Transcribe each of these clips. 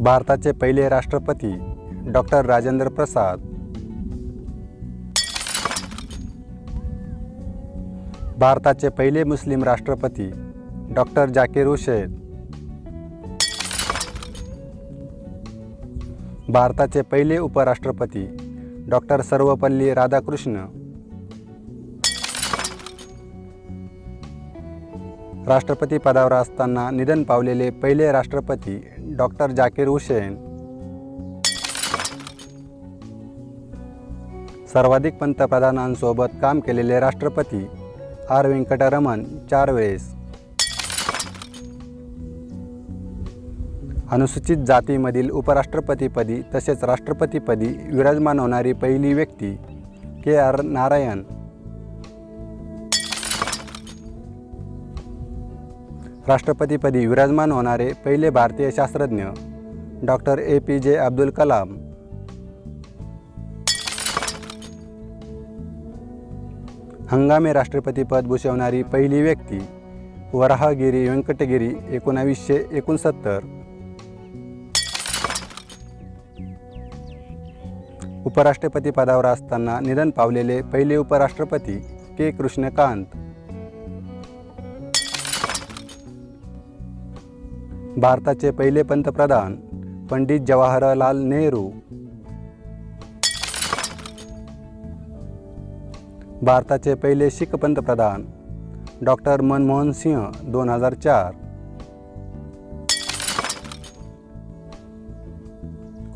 भारताचे पहिले राष्ट्रपती डॉक्टर राजेंद्र प्रसाद. भारताचे पहिले मुस्लिम राष्ट्रपती डॉक्टर जाकीर हुसेन. भारताचे पहिले उपराष्ट्रपती डॉक्टर सर्वपल्ली राधाकृष्ण. राष्ट्रपती पदावर असताना निधन पावलेले पहिले राष्ट्रपती डॉक्टर जाकीर हुसेन. सर्वाधिक पंतप्रधानांसोबत काम केलेले राष्ट्रपती आर. व्यंकटरमण चार वेळेस. अनुसूचित जातीमधील उपराष्ट्रपतीपदी तसेच राष्ट्रपतीपदी विराजमान होणारी पहिली व्यक्ती के. आर. नारायण. राष्ट्रपतीपदी विराजमान होणारे पहिले भारतीय शास्त्रज्ञ डॉक्टर ए. पी. जे. अब्दुल कलाम. हंगामी राष्ट्रपतीपद भूषवणारी पहिली व्यक्ती वराहगिरी व्यंकटगिरी एकोणावीसशे एकोणसत्तर. उपराष्ट्रपती पदावर असताना निधन पावलेले पहिले उपराष्ट्रपती के. कृष्णकांत. भारताचे पहिले पंतप्रधान पंडित जवाहरलाल नेहरू. भारताचे पहिले शीख पंतप्रधान डॉक्टर मनमोहन सिंह दोन हजार चार.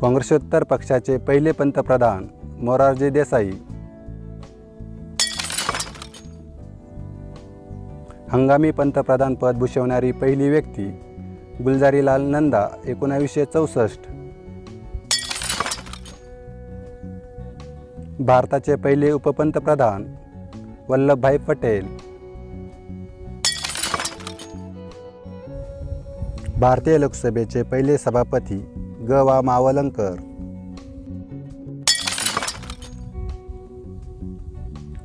काँग्रेसोत्तर पक्षाचे पहिले पंतप्रधान मोरारजी देसाई. हंगामी पंतप्रधान पद भूषवणारी पहिली व्यक्ती गुलजारीलाल नंदा एकोणावीसशे चौसष्ट. भारताचे पहिले उपपंतप्रधान वल्लभभाई पटेल. भारतीय लोकसभेचे पहिले सभापती ग. वा. मावलंकर.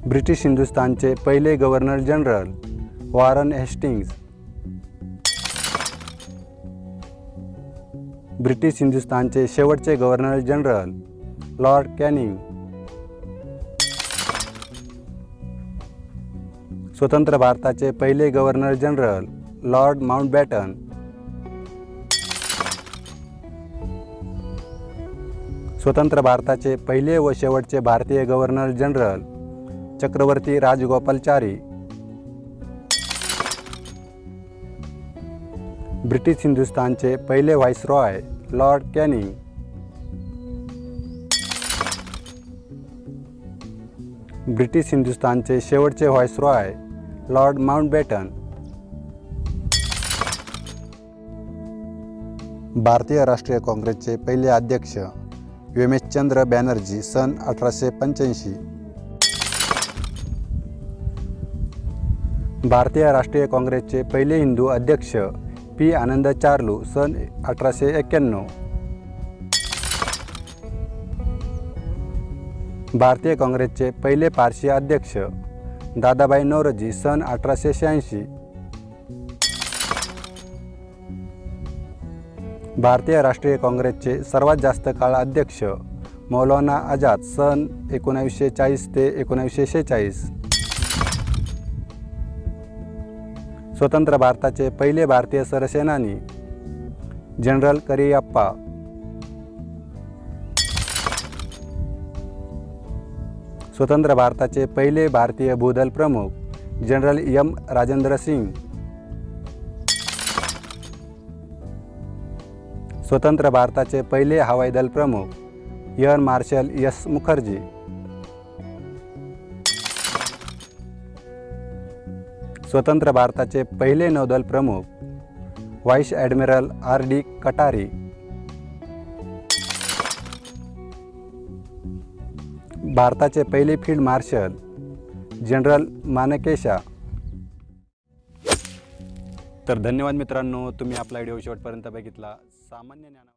ब्रिटिश हिंदुस्तानचे पहिले governor general Warren Hastings. British हिंदुस्थानचे शेवटचे गव्हर्नर जनरल लॉर्ड कॅनिंग. स्वतंत्र भारताचे पहिले गव्हर्नर जनरल लॉर्ड माउंटबॅटन. स्वतंत्र भारताचे पहिले व शेवटचे भारतीय governor general Chakravarti Rajagopalachari. British हिंदुस्थानचे पहिले व्हाईसरॉय लॉर्ड कॅनिंग ब्रिटिश हिंदुस्थानचे शेवटचे व्हाईसरॉय लॉर्ड माउंटबॅटन. भारतीय राष्ट्रीय काँग्रेसचे पहिले अध्यक्ष व्योमेशचंद्र बॅनर्जी सन अठराशे पंच्याऐंशी. भारतीय राष्ट्रीय काँग्रेसचे पहिले हिंदू अध्यक्ष पी आनंद चार्लू सन अठराशे एक्क्याण्णव भारतीय काँग्रेसचे पहिले पारशी अध्यक्ष दादाबाई नौरोजी सन अठराशे शहाऐंशी. भारतीय राष्ट्रीय काँग्रेसचे सर्वात जास्त काळ अध्यक्ष मौलाना आझाद सन एकोणावीसशे चाळीस ते एकोणावीसशे शेहेचाळीस. स्वतंत्र भारताचे पहिले भारतीय सरसेनानी जनरल करियप्पा स्वतंत्र भारताचे पहिले भारतीय भूदल प्रमुख जनरल एम. राजेंद्र सिंग. स्वतंत्र भारताचे पहिले हवाई दल प्रमुख एअर मार्शल एस. मुखर्जी. स्वतंत्र भारताचे पहिले नौदल प्रमुख व्हाईस ॲडमिरल आर डी कटारी. भारताचे पहिले फील्ड मार्शल जनरल मानकेशा. तर धन्यवाद मित्रांनो तुम्ही आपला व्हिडिओ शेवटपर्यंत बघितला. सामान्य ज्ञान